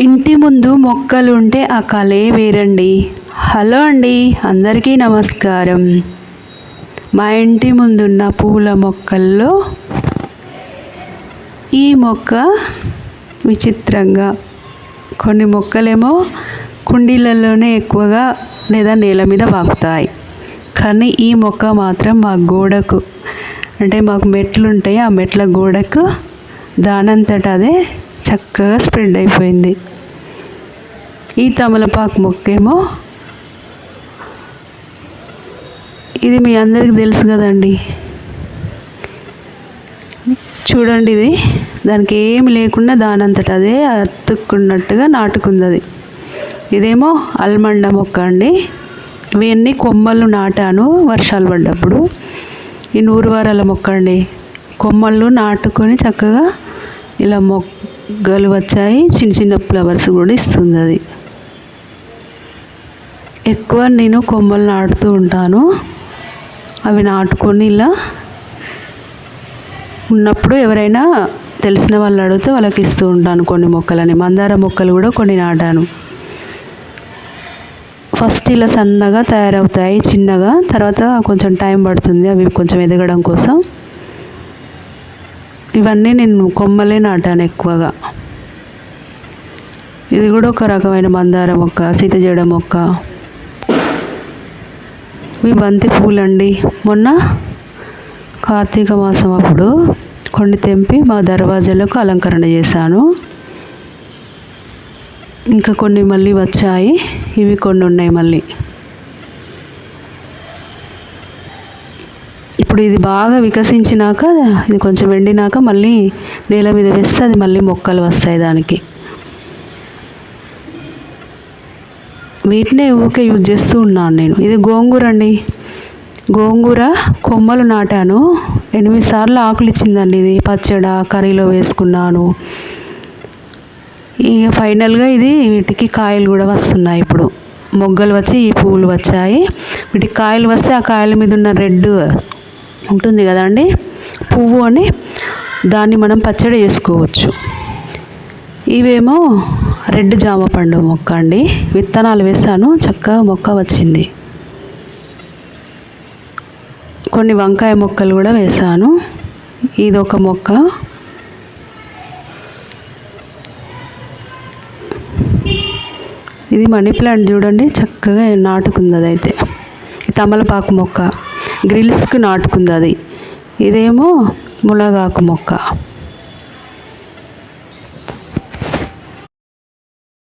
ఇంటి ముందు మొక్కలు ఉంటే ఆ కళే వేరండి. హలో అండి అందరికీ నమస్కారం. మా ఇంటి ముందున్న పూల మొక్కల్లో ఈ మొక్క విచిత్రంగా. కొన్ని మొక్కలేమో కుండీలలోనే ఎక్కువగా లేదా నేల మీద వాగుతాయి. కానీ ఈ మొక్క మాత్రం మా గోడకు అంటే మాకు మెట్లు ఉంటాయి ఆ మెట్ల గోడకు దానంతట అదే చక్కగా స్ప్రెడ్ అయిపోయింది. ఈ తమలపాకు మొక్కేమో? ఇది మీ అందరికి తెలుసు కదండి. చూడండి ఇది. దానికి ఏమి లేకుండా దానంతట అదే అతుక్కున్నట్టుగా నాటుకుంది అది. ఇదేమో అల్మండ మొక్క అండి. ఇవన్నీ కొమ్మలు నాటాను వర్షాలు పడ్డప్పుడు. ఈ నూరు వారాల మొక్క అండి. కొమ్మలు నాటుకొని చక్కగా ఇలా మొక్క మొగ్గలు వచ్చాయి. చిన్న చిన్న ఫ్లవర్స్ కూడా ఇస్తుంది అది. ఎక్కువ నేను కొమ్మలు నాటుతూ ఉంటాను. అవి నాటుకొని ఇలా ఉన్నప్పుడు ఎవరైనా తెలిసిన వాళ్ళు అడిగితే వాళ్ళకి ఇస్తూ ఉంటాను కొన్ని మొక్కలని. మందార మొక్కలు కూడా కొన్ని నాటాను. ఫస్ట్ ఇలా సన్నగా తయారవుతాయి చిన్నగా. తర్వాత కొంచెం టైం పడుతుంది అవి కొంచెం ఎదగడం కోసం. ఇవన్నీ నేను కొమ్మలే నాటాను ఎక్కువగా. ఇది కూడా ఒక రకమైన మందార మొక్క సీతజడ మొక్క. ఇవి బంతి పూలండి. మొన్న కార్తీక మాసం అప్పుడు కొన్ని తెంపి మా దర్వాజాలకు అలంకరణ చేశాను. ఇంకా కొన్ని మళ్ళీ వచ్చాయి. ఇవి కొన్ని ఉన్నాయి మళ్ళీ. ఇప్పుడు ఇది బాగా వికసించినాక ఇది కొంచెం ఎండినాక మళ్ళీ నేల మీద వేస్తే అది మళ్ళీ మొక్కలు వస్తాయి దానికి. వీటినే ఊకే యూజ్ చేస్తూ ఉన్నాను నేను. ఇది గోంగూర అండి. గోంగూర కొమ్మలు నాటాను. ఎనిమిది సార్లు ఆకులు ఇచ్చిందండి ఇది. పచ్చడ కర్రీలో వేసుకున్నాను. ఇక ఫైనల్గా ఇది వీటికి కాయలు కూడా వస్తున్నాయి ఇప్పుడు. మొగ్గలు వచ్చి ఈ పువ్వులు వచ్చాయి. వీటికి కాయలు వస్తే ఆ కాయల మీద ఉన్న రెడ్ ఉంటుంది కదండి? పువ్వు అని దాన్ని మనం పచ్చడి చేసుకోవచ్చు. ఇవేమో రెడ్ జామ పండు మొక్క అండి. విత్తనాలు వేసాను చక్కగా మొక్క వచ్చింది. కొన్ని వంకాయ మొక్కలు కూడా వేసాను. ఇది ఒక మొక్క. ఇది మనీ ప్లాంట్ చూడండి చక్కగా నాటుకుంది అదైతే తమలపాకు మొక్క. గ్రిల్స్కి నాటుకుంది అది. ఇదేమో మునగాకు మొక్క.